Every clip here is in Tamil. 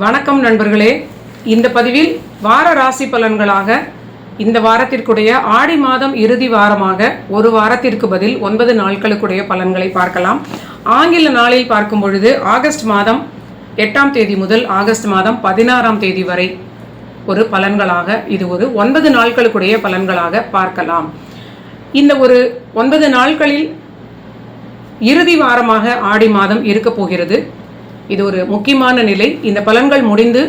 வணக்கம் நண்பர்களே. இந்த பதிவில் வார ராசி பலன்களாக இந்த வாரத்திற்குடைய ஆடி மாதம் இறுதி வாரமாக ஒரு வாரத்திற்கு பதில் ஒன்பது நாட்களுக்குடைய பலன்களை பார்க்கலாம். ஆங்கில நாளில் பார்க்கும் பொழுது ஆகஸ்ட் மாதம் எட்டாம் தேதி முதல் ஆகஸ்ட் மாதம் பதினாறாம் தேதி வரை ஒரு பலன்களாக இது ஒரு ஒன்பது நாட்களுக்குடைய பலன்களாக பார்க்கலாம். இந்த ஒரு ஒன்பது நாட்களில் இறுதி வாரமாக ஆடி மாதம் இருக்க போகிறது. இது ஒரு முக்கியமான நிலை. இந்த பலன்கள் முடிந்து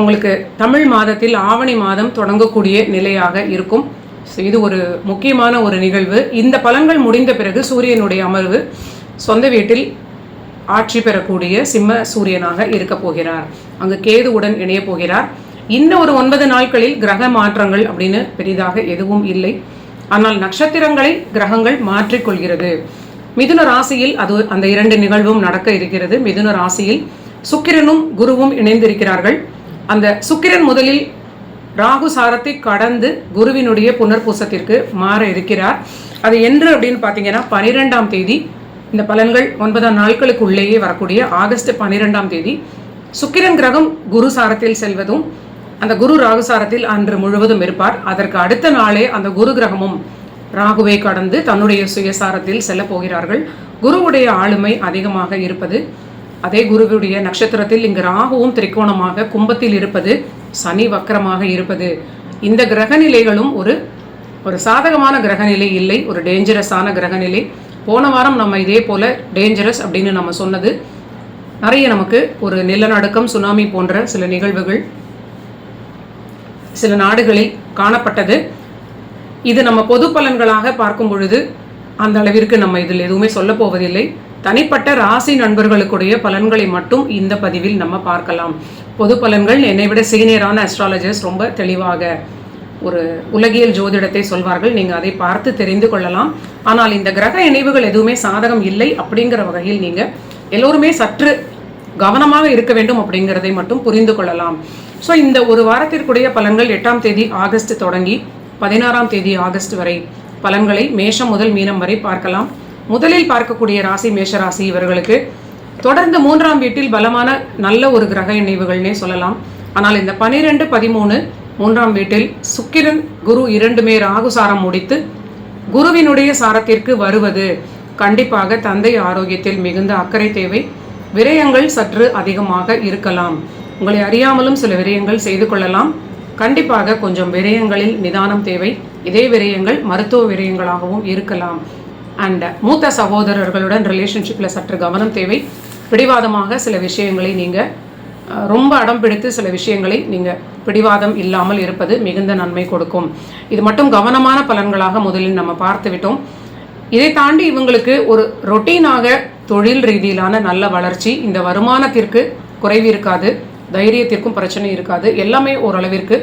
உங்களுக்கு தமிழ் மாதத்தில் ஆவணி மாதம் தொடங்கக்கூடிய நிலையாக இருக்கும். ஸோ இது ஒரு முக்கியமான ஒரு நிகழ்வு. இந்த பலன்கள் முடிந்த பிறகு சூரியனுடைய அமர்வு சொந்த வீட்டில் ஆட்சி பெறக்கூடிய சிம்ம சூரியனாக இருக்க போகிறார். அங்கு கேதுவுடன் இணைய போகிறார். இந்த ஒரு ஒன்பது நாட்களில் கிரக மாற்றங்கள் அப்படின்னு பெரிதாக எதுவும் இல்லை. ஆனால் நட்சத்திரங்களை கிரகங்கள் மாற்றிக்கொள்கிறது. மிதுன ராசியில் அது அந்த இரண்டு நிகழ்வும் நடக்க இருக்கிறது. மிதுன ராசியில் சுக்கிரனும் குருவும் இணைந்திருக்கிறார்கள். அந்த சுக்கிரன் முதலில் ராகு சாரத்தை கடந்து குருவினுடைய புனர்பூசத்திற்கு மாற இருக்கிறார். அது என்று அப்படின்னு பார்த்தீங்கன்னா பனிரெண்டாம் தேதி இந்த பலன்கள் ஒன்பதாம் நாட்களுக்கு உள்ளேயே வரக்கூடிய ஆகஸ்ட் பனிரெண்டாம் தேதி சுக்கிரன் கிரகம் குரு சாரத்தில் செல்வதும் அந்த குரு ராகு சாரத்தில் அன்று முழுவதும் இருப்பார். அதற்கு அடுத்த நாளே அந்த குரு கிரகமும் ராகுவை கடந்து தன்னுடைய சுயசாரத்தில் செல்ல போகிறார்கள். குருவுடைய ஆளுமை அதிகமாக இருப்பது அதே குருவுடைய நட்சத்திரத்தில் இங்கு ராகுவும் திரிகோணமாக கும்பத்தில் இருப்பது சனி வக்கரமாக இருப்பது. இந்த கிரகநிலைகளும் ஒரு ஒரு சாதகமான கிரகநிலை இல்லை ஒரு டேஞ்சரஸான கிரகநிலை. போன வாரம் நம்ம இதே போல டேஞ்சரஸ் அப்படின்னு நம்ம சொன்னது. நிறைய நமக்கு ஒரு நிலநடுக்கம் சுனாமி போன்ற சில நிகழ்வுகள் சில நாடுகளில் காணப்பட்டது. இது நம்ம பொது பலன்களாக பார்க்கும் பொழுது அந்த அளவிற்கு நம்ம இதில் எதுவுமே சொல்ல போவதில்லை. தனிப்பட்ட ராசி நண்பர்களுக்குடைய பலன்களை மட்டும் இந்த பதிவில் நம்ம பார்க்கலாம். பொது பலன்கள் என்னை விட சீனியரான அஸ்ட்ராலஜர்ஸ் ரொம்ப தெளிவாக ஒரு உலகியல் ஜோதிடத்தை சொல்வார்கள். நீங்கள் அதை பார்த்து தெரிந்து கொள்ளலாம். ஆனால் இந்த கிரக இணைவுகள் எதுவுமே சாதகம் இல்லை அப்படிங்கிற வகையில் நீங்கள் எல்லோருமே சற்று கவனமாக இருக்க வேண்டும் அப்படிங்கிறதை மட்டும் புரிந்து கொள்ளலாம். ஸோ இந்த ஒரு வாரத்திற்குடைய பலன்கள் எட்டாம் தேதி ஆகஸ்ட் தொடங்கி பதினாறாம் தேதி ஆகஸ்ட் வரை பலன்களை மேஷம் முதல் மீனம் வரை பார்க்கலாம். முதலில் பார்க்கக்கூடிய ராசி மேஷ ராசி இவர்களுக்கு தொடர்ந்து மூன்றாம் வீட்டில் பலமான நல்ல ஒரு கிரக இணைவுகள்னே சொல்லலாம். ஆனால் இந்த பனிரெண்டு பதிமூணு மூன்றாம் வீட்டில் சுக்கிரன் குரு இரண்டுமே ராகு சாரம் முடித்து குருவினுடைய சாரத்திற்கு வருவது கண்டிப்பாக தந்தை ஆரோக்கியத்தில் மிகுந்த அக்கறை தேவை. விரயங்கள் சற்று அதிகமாக இருக்கலாம். உங்களை அறியாமலும் சில விரயங்கள் செய்து கொள்ளலாம். கண்டிப்பாக கொஞ்சம் விரயங்களில் நிதானம் தேவை. இதே விரயங்கள் மருத்துவ விரயங்களாகவும் இருக்கலாம். அண்ட் மூத்த சகோதரர்களுடன் ரிலேஷன்ஷிப்பில் சற்று கவனம் தேவை. பிடிவாதமாக சில விஷயங்களை நீங்கள் ரொம்ப அடம் பிடித்து சில விஷயங்களை நீங்கள் பிடிவாதம் இல்லாமல் இருப்பது மிகுந்த நன்மை கொடுக்கும். இது மட்டும் கவனமான பலன்களாக முதலில் நம்ம பார்த்து விட்டோம். இதை தாண்டி இவங்களுக்கு ஒரு ரொட்டீனாக தொழில் ரீதியிலான நல்ல வளர்ச்சி இந்த வருமானத்திற்கு குறைவு இருக்காது. தைரியத்திற்கும் பிரச்சனை இருக்காது. எல்லாமே ஓரளவிற்கு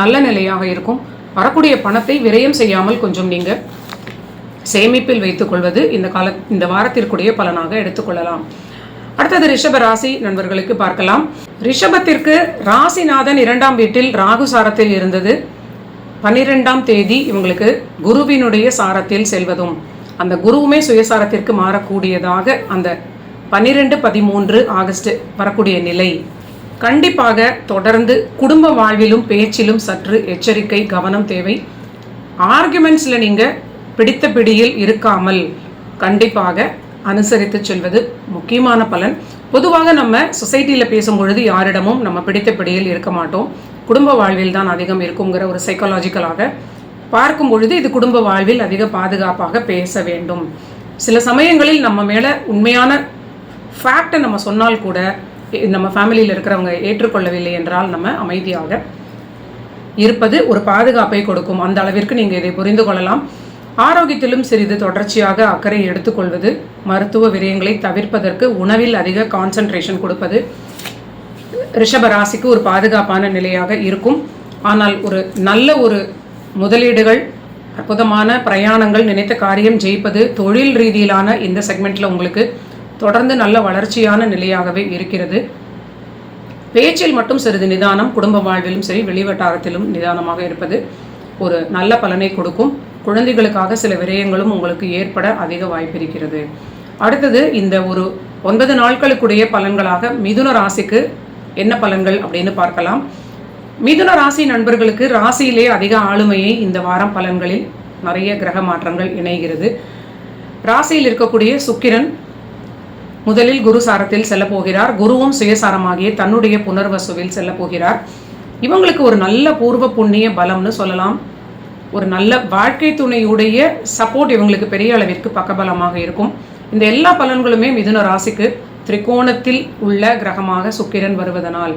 நல்ல நிலையாக இருக்கும். வரக்கூடிய பணத்தை விரயம் செய்யாமல் கொஞ்சம் நீங்கள் சேமிப்பில் வைத்துக்கொள்வது இந்த கால இந்த வாரத்திற்குரிய பலனாக எடுத்துக்கொள்ளலாம் அடுத்தது ரிஷப ராசி நண்பர்களுக்கு பார்க்கலாம். ரிஷபத்திற்கு ராசிநாதன் இரண்டாம் வீட்டில் ராகு சாரத்தில் இருந்தது. பன்னிரெண்டாம் தேதி இவங்களுக்கு குருவினுடைய சாரத்தில் செல்வதும் அந்த குருவுமே சுயசாரத்திற்கு மாறக்கூடியதாக அந்த பன்னிரெண்டு பதிமூன்று ஆகஸ்ட் வரக்கூடிய நிலை. கண்டிப்பாக தொடர்ந்து குடும்ப வாழ்விலும் பேச்சிலும் சற்று எச்சரிக்கை கவனம் தேவை. ஆர்குமெண்ட்ஸில் நீங்கள் பிடித்த பிடியில் இருக்காமல் கண்டிப்பாக அனுசரித்து செல்வது முக்கியமான பலன். பொதுவாக நம்ம சொசைட்டியில் பேசும் பொழுது யாரிடமும் நம்ம பிடித்த பிடியில் இருக்க மாட்டோம். குடும்ப வாழ்வில் தான் அதிகம் இருக்குங்கிற ஒரு சைக்காலஜிக்கலாக பார்க்கும் பொழுது இது குடும்ப வாழ்வில் அதிக பாதுகாப்பாக பேச வேண்டும். சில சமயங்களில் நம்ம மேலே உண்மையான ஃபேக்டை நம்ம சொன்னால் கூட நம்ம ஃபேமிலியில் இருக்கிறவங்க ஏற்றுக்கொள்ளவில்லை என்றால் நம்ம அமைதியாக இருப்பது ஒரு பாதுகாப்பை கொடுக்கும். அந்த அளவிற்கு நீங்கள் இதை புரிந்து கொள்ளலாம். ஆரோக்கியத்திலும் சிறிது தொடர்ச்சியாக அக்கறை எடுத்துக்கொள்வது மருத்துவ விரயங்களை தவிர்ப்பதற்கு உணவில் அதிக கான்சன்ட்ரேஷன் கொடுப்பது ரிஷபராசிக்கு ஒரு பாதுகாப்பான நிலையாக இருக்கும். ஆனால் ஒரு நல்ல ஒரு முதலீடுகள் அற்புதமான பிரயாணங்கள் நினைத்த காரியம் ஜெயிப்பது தொழில் ரீதியிலான இந்த செக்மெண்ட்டில் உங்களுக்கு தொடர்ந்து நல்ல வளர்ச்சியான நிலையாகவே இருக்கிறது. பேச்சில் மட்டும் சிறிது நிதானம் குடும்ப வாழ்விலும் சரி வெளிவட்டாரத்திலும் நிதானமாக இருப்பது ஒரு நல்ல பலனை கொடுக்கும். குழந்தைகளுக்காக சில விரயங்களும் உங்களுக்கு ஏற்பட அதிக வாய்ப்பு இருக்கிறது. அடுத்தது இந்த ஒரு ஒன்பது நாட்களுக்குடைய பலன்களாக மிதுன ராசிக்கு என்ன பலன்கள் அப்படின்னு பார்க்கலாம். மிதுன ராசி நண்பர்களுக்கு ராசியிலே அதிக ஆளுமையை இந்த வாரம் பலன்களில் நிறைய கிரக மாற்றங்கள் இணைகிறது. ராசியில் இருக்கக்கூடிய சுக்கிரன் முதலில் குரு சாரத்தில் செல்ல போகிறார். குருவும் சுயசாரமாகிய தன்னுடைய புனர்வசுவில் செல்ல போகிறார். இவங்களுக்கு ஒரு நல்ல பூர்வ புண்ணிய பலம்னு சொல்லலாம். ஒரு நல்ல வாழ்க்கை துணையுடைய சப்போர்ட் இவங்களுக்கு பெரிய அளவிற்கு பக்கபலமாக இருக்கும். இந்த எல்லா பலன்களுமே மிதுன ராசிக்கு திரிகோணத்தில் உள்ள கிரகமாக சுக்கிரன் வருவதனால்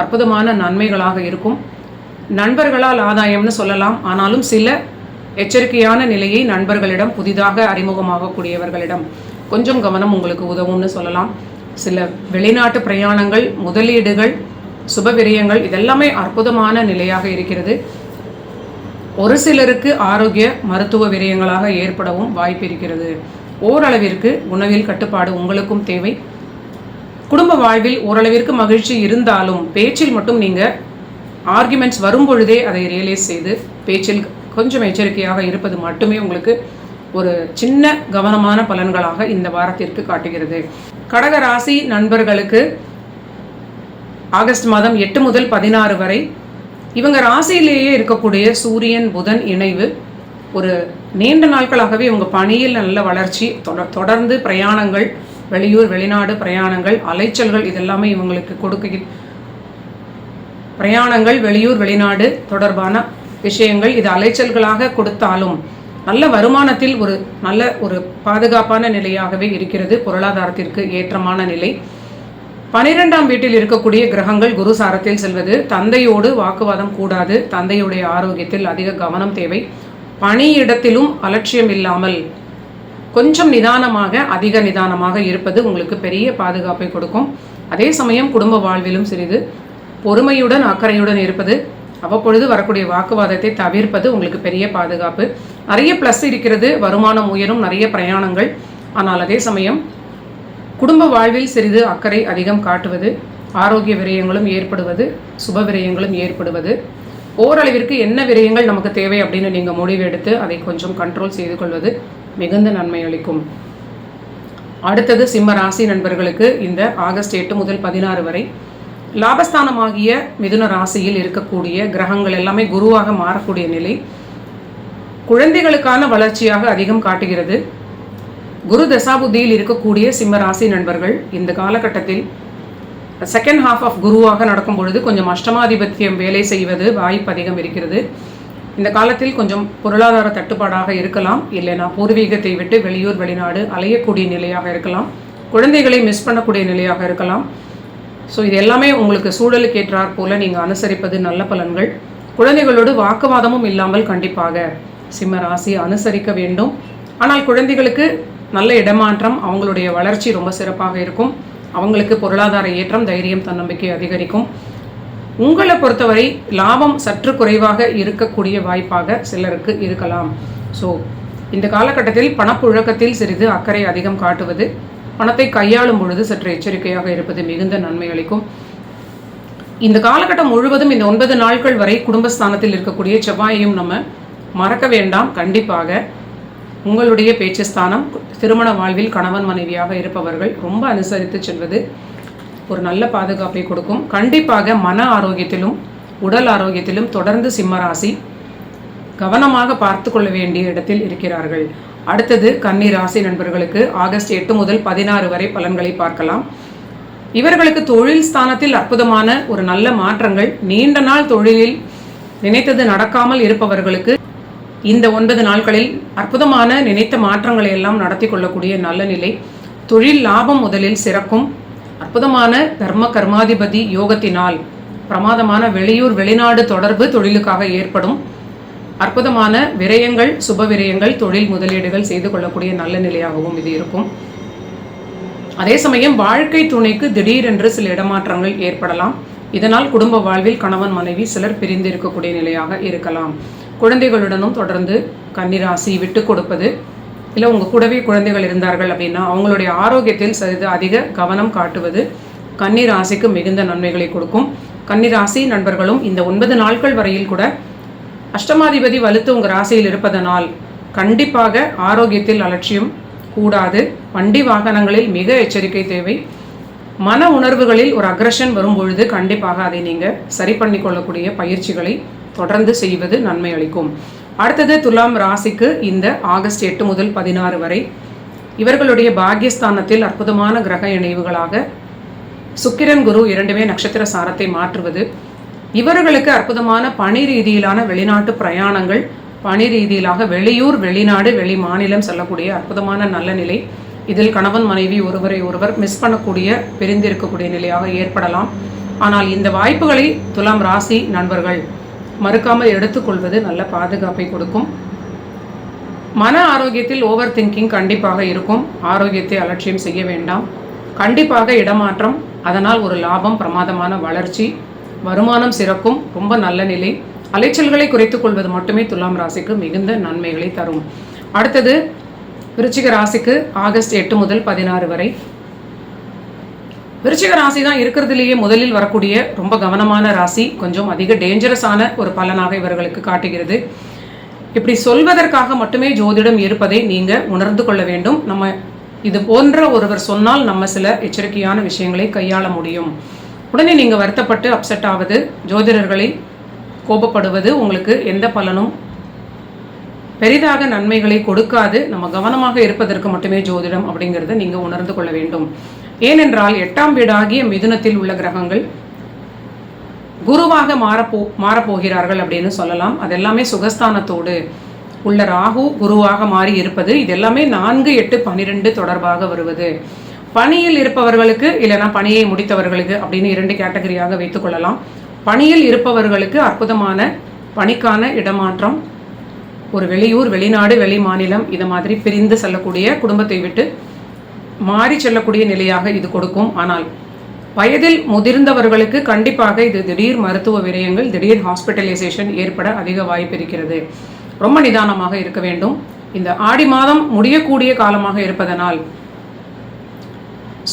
அற்புதமான நன்மைகளாக இருக்கும். நண்பர்களால் ஆதாயம்னு சொல்லலாம். ஆனாலும் சில எச்சரிக்கையான நிலையை நண்பர்களிடம் புதிதாக அறிமுகமாகக்கூடியவர்களிடம் கொஞ்சம் கவனம் உங்களுக்கு உதவும்னு சொல்லலாம். சில வெளிநாட்டு பிரயாணங்கள் முதலீடுகள் சுபவிரியங்கள் இதெல்லாமே அற்புதமான நிலையாக இருக்கிறது. ஒரு சிலருக்கு ஆரோக்கிய மருத்துவ விரயங்களாக ஏற்படவும் வாய்ப்பு இருக்கிறது. ஓரளவிற்கு உணவில் கட்டுப்பாடு உங்களுக்கும் தேவை. குடும்ப வாழ்வில் ஓரளவிற்கு மகிழ்ச்சி இருந்தாலும் பேச்சில் மட்டும் நீங்கள் ஆர்குமெண்ட்ஸ் வரும் பொழுதே அதை ரியலைஸ் செய்து பேச்சில் கொஞ்சம் எச்சரிக்கையாக இருப்பது மட்டுமே உங்களுக்கு ஒரு சின்ன கவனமான பலன்களாக இந்த வாரத்திற்கு காட்டுகிறது. கடக ராசி நண்பர்களுக்கு ஆகஸ்ட் மாதம் எட்டு முதல் பதினாறு வரை இவங்க ராசியிலேயே இருக்கக்கூடிய சூரியன் புதன் இணைவு ஒரு நீண்ட நாட்களாகவே இவங்க பணியில் நல்ல வளர்ச்சி தொடர்ந்து பிரயாணங்கள் வெளியூர் வெளிநாடு பிரயாணங்கள் அலைச்சல்கள் இதெல்லாமே இவங்களுக்கு கொடுக்க பிரயாணங்கள் வெளியூர் வெளிநாடு தொடர்பான விஷயங்கள் இது அலைச்சல்களாக கொடுத்தாலும் நல்ல வருமானத்தில் ஒரு நல்ல ஒரு பாதுகாப்பான நிலையாகவே இருக்கிறது. பொருளாதாரத்திற்கு ஏற்றமான நிலை. பனிரெண்டாம் வீட்டில் இருக்கக்கூடிய கிரகங்கள் குரு சாரத்தில் செல்வது. தந்தையோடு வாக்குவாதம் கூடாது. தந்தையுடைய ஆரோக்கியத்தில் அதிக கவனம் தேவை. பணியிடத்திலும் அலட்சியம் இல்லாமல் கொஞ்சம் நிதானமாக அதிக நிதானமாக இருப்பது உங்களுக்கு பெரிய பாதுகாப்பை கொடுக்கும். அதே சமயம் குடும்ப வாழ்விலும் சிறிது பொறுமையுடன் அக்கறையுடன் இருப்பது. அவ்வப்பொழுது வரக்கூடிய வாக்குவாதத்தை தவிர்ப்பது உங்களுக்கு பெரிய பாதுகாப்பு. நிறைய ப்ளஸ் இருக்கிறது வருமானம் உயரும் நிறைய பிரயாணங்கள். ஆனால் அதே சமயம் குடும்ப வாழ்வில் சிறிது அக்கறை அதிகம் காட்டுவது ஆரோக்கிய விரயங்களும் ஏற்படுவது சுப விரயங்களும் ஏற்படுவது. ஓரளவிற்கு என்ன விரயங்கள் நமக்கு தேவை அப்படின்னு நீங்கள் முடிவெடுத்து அதை கொஞ்சம் கண்ட்ரோல் செய்து கொள்வது மிகுந்த நன்மை அளிக்கும். அடுத்தது சிம்ம ராசி நண்பர்களுக்கு இந்த ஆகஸ்ட் எட்டு முதல் பதினாறு வரை லாபஸ்தானமாகிய மிதுன ராசியில் இருக்கக்கூடிய கிரகங்கள் எல்லாமே குருவாக மாறக்கூடிய நிலை. குழந்தைகளுக்கான வளர்ச்சியாக அதிகம் காட்டுகிறது. குரு தசாபுத்தியில் இருக்கக்கூடிய சிம்ம ராசி நண்பர்கள் இந்த காலகட்டத்தில் செகண்ட் ஹாஃப் ஆஃப் குருவாக நடக்கும் பொழுது கொஞ்சம் அஷ்டமாதிபத்தியம் வேலை செய்வது வாய்ப்பு அதிகம் இருக்கிறது. இந்த காலத்தில் கொஞ்சம் பொருளாதார தட்டுப்பாடாக இருக்கலாம். இல்லைனா பூர்வீகத்தை விட்டு வெளியூர் வெளிநாடு அலையக்கூடிய நிலையாக இருக்கலாம். குழந்தைகளை மிஸ் பண்ணக்கூடிய நிலையாக இருக்கலாம். ஸோ இது எல்லாமே உங்களுக்கு சூழலுக்கு ஏற்றாற் போல நீங்கள் அனுசரிப்பது நல்ல பலன்கள். குழந்தைகளோடு வாக்குவாதமும் இல்லாமல் கண்டிப்பாக சிம்ம ராசி அனுசரிக்க வேண்டும். ஆனால் குழந்தைகளுக்கு நல்ல இடமாற்றம் அவங்களுடைய வளர்ச்சி ரொம்ப சிறப்பாக இருக்கும். அவங்களுக்கு பொருளாதார ஏற்றம் தைரியம் தன்னம்பிக்கை அதிகரிக்கும். உங்களை பொறுத்தவரை லாபம் சற்று குறைவாக இருக்கக்கூடிய வாய்ப்பாக சிலருக்கு இருக்கலாம். ஸோ இந்த காலகட்டத்தில் பணப்புழக்கத்தில் சிறிது அக்கறை அதிகம் காட்டுவது பணத்தை கையாளும் பொழுது சற்று எச்சரிக்கையாக இருப்பது மிகுந்த நன்மை அளிக்கும். இந்த காலகட்டம் முழுவதும் இந்த ஒன்பது நாட்கள் வரை குடும்பஸ்தானத்தில் இருக்கக்கூடிய செவ்வாயையும் நம்ம மறக்க வேண்டாம் கண்டிப்பாக. உங்களுடைய பேச்சுஸ்தானம் திருமண வாழ்வில் கணவன் மனைவியாக இருப்பவர்கள் ரொம்ப அனுசரித்து செல்வது ஒரு நல்ல பாதுகாப்பை கொடுக்கும். கண்டிப்பாக மன ஆரோக்கியத்திலும் உடல் ஆரோக்கியத்திலும் தொடர்ந்து சிம்மராசி கவனமாக பார்த்து கொள்ள வேண்டிய இடத்தில் இருக்கிறார்கள். அடுத்தது கன்னி ராசி நண்பர்களுக்கு ஆகஸ்ட் எட்டு முதல் பதினாறு வரை பலன்களை பார்க்கலாம். இவர்களுக்கு தொழில் ஸ்தானத்தில் அற்புதமான ஒரு நல்ல மாற்றங்கள். நீண்ட நாள் தொழிலில் நினைத்தது நடக்காமல் இருப்பவர்களுக்கு இந்த ஒன்பது நாட்களில் அற்புதமான நினைத்த மாற்றங்களை எல்லாம் நடத்தி கொள்ளக்கூடிய நல்ல நிலை. தொழில் லாபம் முதலில் சிறக்கும். அற்புதமான தர்ம கர்மாதிபதி யோகத்தினால் பிரமாதமான வெளியூர் வெளிநாடு தொடர்பு தொழிலுக்காக ஏற்படும். அற்புதமான விரயங்கள் சுப விரயங்கள் தொழில் முதலீடுகள் செய்து கொள்ளக்கூடிய நல்ல நிலையாகவும் இது இருக்கும். அதே சமயம் வாழ்க்கை துணைக்கு திடீரென்று சில இடமாற்றங்கள் ஏற்படலாம். இதனால் குடும்ப வாழ்வில் கணவன் மனைவி சிலர் பிரிந்து இருக்கக்கூடிய நிலையாக இருக்கலாம். குழந்தைகளுடனும் தொடர்ந்து கன்னிராசி விட்டு கொடுப்பது. இல்லை உங்கள் கூடவே குழந்தைகள் இருந்தார்கள் அப்படின்னா அவங்களுடைய ஆரோக்கியத்தில் சிறிது அதிக கவனம் காட்டுவது கன்னிராசிக்கு மிகுந்த நன்மைகளை கொடுக்கும். கன்னிராசி நண்பர்களும் இந்த ஒன்பது நாட்கள் வரையில் கூட அஷ்டமாதிபதி வலுத்து உங்கள் ராசியில் இருப்பதனால் கண்டிப்பாக ஆரோக்கியத்தில் அலட்சியம் கூடாது. வண்டி வாகனங்களில் மிக எச்சரிக்கை தேவை. மன உணர்வுகளில் ஒரு அக்ரஷன் வரும் பொழுது கண்டிப்பாக அதை நீங்கள் சரி பண்ணி கொள்ளக்கூடிய பயிற்சிகளை தொடர்ந்து செய்வது நன்மை அளிக்கும். அடுத்தது துலாம் ராசிக்கு இந்த ஆகஸ்ட் எட்டு முதல் பதினாறு வரை இவர்களுடைய பாக்யஸ்தானத்தில் அற்புதமான கிரக இணைவுகளாக சுக்கிரன் குரு இரண்டுமே நட்சத்திர சாரத்தை மாற்றுவது. இவர்களுக்கு அற்புதமான பணி ரீதியிலான வெளிநாட்டு பிரயாணங்கள் பணி ரீதியிலாக வெளியூர் வெளிநாடு வெளி மாநிலம் செல்லக்கூடிய அற்புதமான நல்ல நிலை. இதில் கணவன் மனைவி ஒருவரை ஒருவர் மிஸ் பண்ணக்கூடிய பிரிந்திருக்கக்கூடிய நிலையாக ஏற்படலாம். ஆனால் இந்த வாய்ப்புகளை துலாம் ராசி நண்பர்கள் மறுக்காமல் எடுத்துக்கொள்வது நல்ல பாதுகாப்பை கொடுக்கும். மன ஆரோக்கியத்தில் ஓவர் திங்கிங் கண்டிப்பாக இருக்கும். ஆரோக்கியத்தை அலட்சியம் செய்ய வேண்டாம். கண்டிப்பாக இடமாற்றம் அதனால் ஒரு லாபம் பிரமாதமான வளர்ச்சி வருமானம் சிறக்கும் ரொம்ப நல்ல நிலை. அலைச்சல்களை குறைத்துக் கொள்வது மட்டுமே துலாம் ராசிக்கு மிகுந்த நன்மைகளை தரும். அடுத்தது விருச்சிக ராசிக்கு ஆகஸ்ட் எட்டு முதல் பதினாறு வரை விருச்சிக ராசி தான் இருக்கிறதுலேயே முதலில் வரக்கூடிய ரொம்ப கவனமான ராசி கொஞ்சம் அதிக டேஞ்சரஸான ஒரு பலனாக இவர்களுக்கு காட்டுகிறது. இப்படி சொல்வதற்காக மட்டுமே ஜோதிடம் இருப்பதை நீங்கள் உணர்ந்து கொள்ள வேண்டும். நம்ம இது போன்ற ஒருவர் சொன்னால் நம்ம சில எச்சரிக்கையான விஷயங்களை கையாள முடியும். உடனே நீங்கள் வருத்தப்பட்டு அப்செட் ஆவது ஜோதிடர்களை கோபப்படுவது உங்களுக்கு எந்த பலனும் பெரிதாக நன்மைகளை கொடுக்காது. நம்ம கவனமாக இருப்பதற்கு மட்டுமே ஜோதிடம் அப்படிங்கிறத நீங்கள் உணர்ந்து கொள்ள வேண்டும். ஏனென்றால் எட்டாம் வீடாகிய மிதுனத்தில் உள்ள கிரகங்கள் குருவாக மாறப்போ மாறப்போகிறார்கள் அப்படின்னு சொல்லலாம். அதெல்லாமே சுகஸ்தானத்தோடு உள்ள ராகு குருவாக மாறி இருப்பது. இது எல்லாமே நான்கு எட்டு பன்னிரெண்டு தொடர்பாக வருவது. பணியில் இருப்பவர்களுக்கு இல்லைனா பணியை முடித்தவர்களுக்கு அப்படின்னு இரண்டு கேட்டகரியாக வைத்துக்கொள்ளலாம் பணியில் இருப்பவர்களுக்கு அற்புதமான பணிக்கான இடமாற்றம். ஒரு வெளியூர் வெளிநாடு வெளி மாநிலம் இது மாதிரி பிரிந்து செல்லக்கூடிய குடும்பத்தை விட்டு மாறி செல்லக்கூடிய நிலையாக இது கொடுக்கும். ஆனால் வயதில் முதிர்ந்தவர்களுக்கு கண்டிப்பாக இது திடீர் மருத்துவ விரயங்கள் திடீர் ஹாஸ்பிட்டலைசேஷன் ஏற்பட அதிக வாய்ப்பு இருக்கிறது. ரொம்ப நிதானமாக இருக்க வேண்டும். இந்த ஆடி மாதம் முடியக்கூடிய காலமாக இருப்பதனால்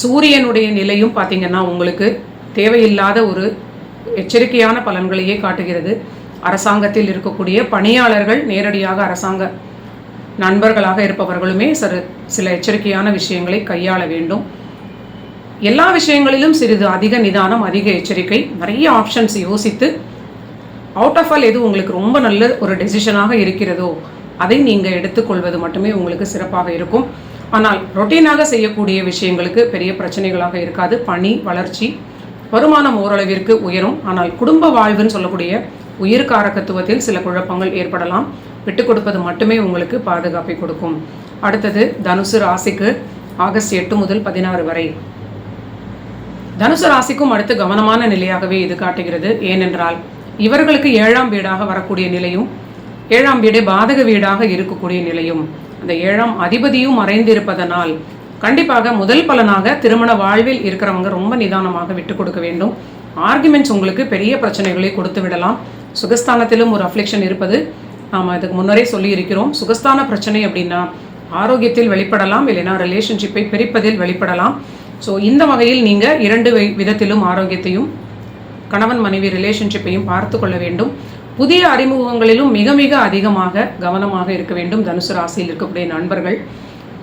சூரியனுடைய நிலையும் பார்த்தீங்கன்னா உங்களுக்கு தேவையில்லாத ஒரு எச்சரிக்கையான பலன்களையே காட்டுகிறது. அரசாங்கத்தில் இருக்கக்கூடிய பணியாளர்கள் நேரடியாக அரசாங்க நண்பர்களாக இருப்பவர்களுமே சிறு சில எச்சரிக்கையான விஷயங்களை கையாள வேண்டும். எல்லா விஷயங்களிலும் சிறிது அதிக நிதானம் அதிக எச்சரிக்கை நிறைய ஆப்ஷன்ஸ் யோசித்து அவுட் ஆஃப் ஆல் எது உங்களுக்கு ரொம்ப நல்ல ஒரு டெசிஷனாக இருக்கிறதோ அதை நீங்கள் எடுத்துக்கொள்வது மட்டுமே உங்களுக்கு சிறப்பாக இருக்கும். ஆனால் ரொட்டீனாக செய்யக்கூடிய விஷயங்களுக்கு பெரிய பிரச்சனைகளாக இருக்காது. பணி வளர்ச்சி வருமானம் ஓரளவிற்கு உயரும். ஆனால் குடும்ப வாழ்வுன்னு சொல்லக்கூடிய உயிர் காரகத்துவத்தில் சில குழப்பங்கள் ஏற்படலாம். விட்டு கொடுப்பது மட்டுமே உங்களுக்கு பாதுகாப்பை கொடுக்கும். அடுத்தது தனுசு ராசிக்கு ஆகஸ்ட் எட்டு முதல் பதினாறு வரை. தனுசு ராசிக்கும் அடுத்து கவனமான நிலையாகவே இது காட்டுகிறது. ஏனென்றால் இவர்களுக்கு ஏழாம் வீடாக வரக்கூடிய நிலையும் ஏழாம் வீடே பாதக வீடாக இருக்கக்கூடிய நிலையும் அந்த ஏழாம் அதிபதியும் மறைந்திருப்பதனால் கண்டிப்பாக முதல் பலனாக திருமண வாழ்வில் இருக்கிறவங்க ரொம்ப நிதானமாக விட்டு கொடுக்க வேண்டும். ஆர்குமெண்ட்ஸ் உங்களுக்கு பெரிய பிரச்சனைகளை கொடுத்து விடலாம். சுகஸ்தானத்திலும் ஒரு அஃப்ளிக்ஷன் இருப்பது நாம் இதுக்கு முன்னரே சொல்லி இருக்கிறோம் சுகஸ்தான பிரச்சனை அப்படின்னா ஆரோக்கியத்தில் வெளிப்படலாம் இல்லைனா ரிலேஷன்ஷிப்பை பிரிப்பதில் வெளிப்படலாம். ஸோ இந்த வகையில் நீங்கள் இரண்டு விதத்திலும் ஆரோக்கியத்தையும் கணவன் மனைவி ரிலேஷன்ஷிப்பையும் பார்த்து கொள்ள வேண்டும். புதிய அறிமுகங்களிலும் மிக மிக அதிகமாக கவனமாக இருக்க வேண்டும். தனுசு ராசியில் இருக்கக்கூடிய நண்பர்கள்.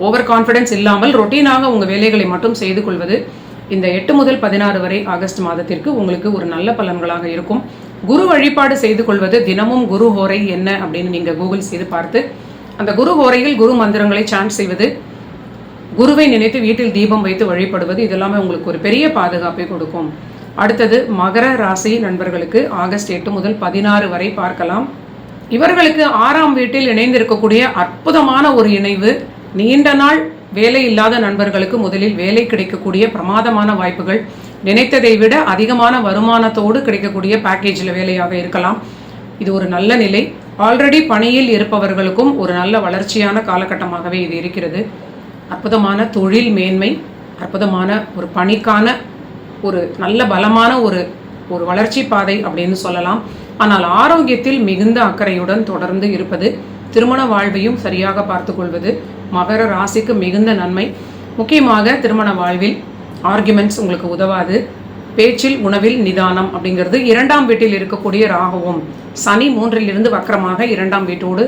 ஓவர் கான்ஃபிடன்ஸ் இல்லாமல் ரொட்டீனாக உங்கள் வேலைகளை மட்டும் செய்து கொள்வது இந்த எட்டு முதல் பதினாறு வரை ஆகஸ்ட் மாதத்திற்கு உங்களுக்கு ஒரு நல்ல பலன்களாக இருக்கும். குரு வழிபாடு செய்து கொள்வது தினமும் குரு ஹோரை என்ன அப்படின்னு நீங்கள் கூகுள் செய்து பார்த்து அந்த குரு ஹோரையில் குரு மந்திரங்களை சாண்ட் செய்வது குருவை நினைத்து வீட்டில் தீபம் வைத்து வழிபடுவது இதெல்லாமே உங்களுக்கு ஒரு பெரிய பாதுகாப்பை கொடுக்கும். அடுத்தது மகர ராசி நண்பர்களுக்கு ஆகஸ்ட் எட்டு முதல் பதினாறு வரை பார்க்கலாம். இவர்களுக்கு ஆறாம் வீட்டில் இணைந்திருக்கக்கூடிய அற்புதமான ஒரு இணைவு நீண்ட நாள் வேலை இல்லாத நண்பர்களுக்கு முதலில் வேலை கிடைக்கக்கூடிய பிரமாதமான வாய்ப்புகள் நினைத்ததை விட அதிகமான வருமானத்தோடு கிடைக்கக்கூடிய பேக்கேஜில் வேலையாக இருக்கலாம். இது ஒரு நல்ல நிலை. ஆல்ரெடி பணியில் இருப்பவர்களுக்கும் ஒரு நல்ல வளர்ச்சியான காலகட்டமாகவே இது இருக்கிறது. அற்புதமான தொழில் மேன்மை அற்புதமான ஒரு பணிக்கான ஒரு நல்ல பலமான ஒரு ஒரு வளர்ச்சி பாதை அப்படின்னு சொல்லலாம். ஆனால் ஆரோக்கியத்தில் மிகுந்த அக்கறையுடன் தொடர்ந்து இருப்பது திருமண வாழ்வையும் சரியாக பார்த்துக்கொள்வது மகர ராசிக்கு மிகுந்த நன்மை. முக்கியமாக திருமண வாழ்வில் ஆர்குமெண்ட்ஸ் உங்களுக்கு உதவாது. பேச்சில் உணவில் நிதானம் அப்படிங்கிறது இரண்டாம் வீட்டில் இருக்கக்கூடிய ராகவும். சனி மூன்றிலிருந்து வக்கரமாக இரண்டாம் வீட்டோடு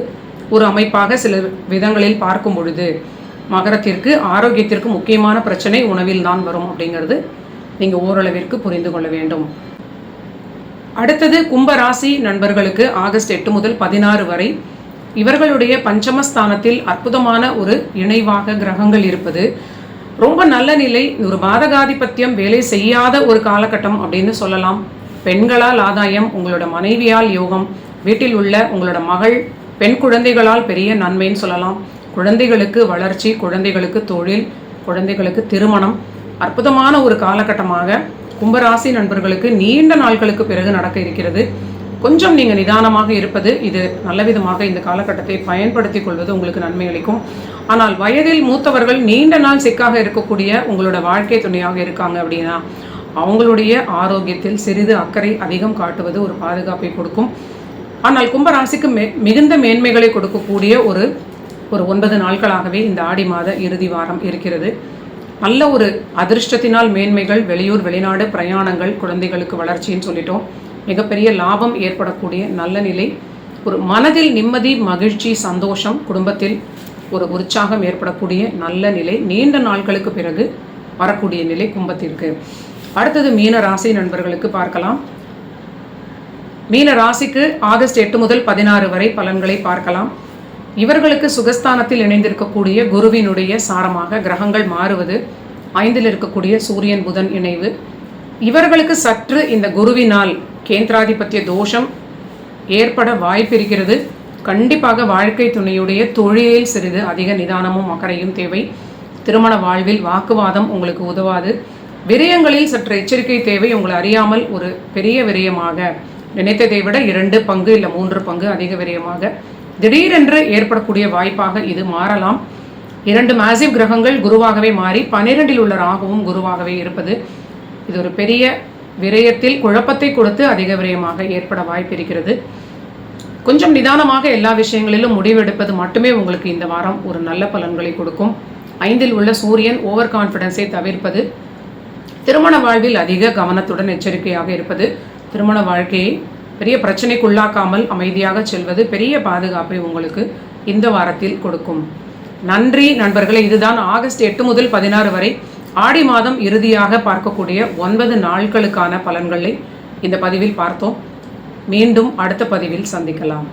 ஒரு அமைப்பாக சில விதங்களில் பார்க்கும் பொழுது மகரத்திற்கு ஆரோக்கியத்திற்கு முக்கியமான பிரச்சனை உணவில் தான் வரும் அப்படிங்கிறது நீங்கள் ஓரளவிற்கு புரிந்து கொள்ள வேண்டும். அடுத்தது கும்பராசி நண்பர்களுக்கு ஆகஸ்ட் எட்டு முதல் பதினாறு வரை இவர்களுடைய பஞ்சமஸ்தானத்தில் அற்புதமான ஒரு இணைவாக கிரகங்கள் இருப்பது ரொம்ப நல்ல நிலை ஒரு பாதகாதிபத்தியம் வேலை செய்யாத ஒரு காலகட்டம் அப்படின்னு சொல்லலாம். பெண்களால் ஆதாயம் உங்களோட மனைவியால் யோகம் வீட்டில் உள்ள உங்களோட மகள் பெண் குழந்தைகளால் பெரிய நன்மைன்னு சொல்லலாம். குழந்தைகளுக்கு வளர்ச்சி குழந்தைகளுக்கு தொழில் குழந்தைகளுக்கு திருமணம். அற்புதமான ஒரு காலகட்டமாக கும்பராசி நண்பர்களுக்கு நீண்ட நாட்களுக்கு பிறகு நடக்க இருக்கிறது. கொஞ்சம் நீங்கள் நிதானமாக இருப்பது இது நல்ல விதமாக இந்த காலகட்டத்தை பயன்படுத்திக் கொள்வது உங்களுக்கு நன்மை அளிக்கும். ஆனால் வயதில் மூத்தவர்கள் நீண்ட நாள் சிக்காக இருக்கக்கூடிய உங்களோட வாழ்க்கை துணையாக இருக்காங்க அப்படின்னா அவங்களுடைய ஆரோக்கியத்தில் சிறிது அக்கறை அதிகம் காட்டுவது ஒரு பாதுகாப்பை கொடுக்கும். ஆனால் கும்பராசிக்கு மே மிகுந்த மேன்மைகளை கொடுக்கக்கூடிய ஒரு ஒரு ஒன்பது நாட்களாகவே இந்த ஆடி மாத இறுதி வாரம் இருக்கிறது. நல்ல ஒரு அதிர்ஷ்டத்தினால் மேன்மைகள் வெளியூர் வெளிநாடு பிரயாணங்கள் குழந்தைகளுக்கு வளர்ச்சின்னு சொல்லிட்டோம். மிகப்பெரிய லாபம் ஏற்படக்கூடிய நல்ல நிலை. ஒரு மனதில் நிம்மதி மகிழ்ச்சி சந்தோஷம் குடும்பத்தில் ஒரு உற்சாகம் ஏற்படக்கூடிய நல்ல நிலை. நீண்ட நாட்களுக்கு பிறகு வரக்கூடிய நிலை கும்பத்திற்கு. அடுத்தது மீன ராசி நண்பர்களுக்கு பார்க்கலாம். மீன ராசிக்கு ஆகஸ்ட் எட்டு முதல் பதினாறு வரை பலன்களை பார்க்கலாம். இவர்களுக்கு சுகஸ்தானத்தில் இணைந்திருக்கக்கூடிய குருவினுடைய சாரமாக கிரகங்கள் மாறுவது ஐந்தில் இருக்கக்கூடிய சூரியன் புதன் இணைவு. இவர்களுக்கு சற்று இந்த குருவினால் கேந்திராதிபத்திய தோஷம் ஏற்பட வாய்ப்பிருக்கிறது. கண்டிப்பாக வாழ்க்கை துணையுடைய தொழிலில் சிறிது அதிக நிதானமும் அக்கறையும் தேவை. திருமண வாழ்வில் வாக்குவாதம் உங்களுக்கு உதவாது. விரயங்களில் சற்று எச்சரிக்கை தேவை. உங்களை அறியாமல் ஒரு பெரிய விரயமாக. நினைத்ததை விட இரண்டு பங்கு இல்லை மூன்று பங்கு அதிக விரயமாக. திடீரென்று ஏற்படக்கூடிய வாய்ப்பாக இது மாறலாம். இரண்டு மேசிவ் கிரகங்கள் குருவாகவே மாறி பன்னிரெண்டில் உள்ள ராகுவும் குருவாகவே இருப்பது. இது ஒரு பெரிய விரயத்தில் குழப்பத்தை கொடுத்து அதிக விரயமாக ஏற்பட வாய்ப்பு இருக்கிறது கொஞ்சம் நிதானமாக எல்லா விஷயங்களிலும் முடிவெடுப்பது மட்டுமே உங்களுக்கு இந்த வாரம் ஒரு நல்ல பலன்களை கொடுக்கும். ஐந்தில் உள்ள சூரியன் ஓவர் கான்ஃபிடன்ஸை தவிர்ப்பது திருமண வாழ்வில் அதிக கவனத்துடன் எச்சரிக்கையாக இருப்பது திருமண வாழ்க்கையை பெரிய பிரச்சனைக்குள்ளாக்காமல் அமைதியாக செல்வது பெரிய பாதுகாப்பை உங்களுக்கு இந்த வாரத்தில் கொடுக்கும். நன்றி நண்பர்களே இதுதான் ஆகஸ்ட் எட்டு முதல் பதினாறு வரை ஆடி மாதம் இறுதியாக பார்க்கக்கூடிய ஒன்பது நாட்களுக்கான பலன்களை இந்த பதிவில் பார்த்தோம். மீண்டும் அடுத்த பதிவில் சந்திக்கலாம்.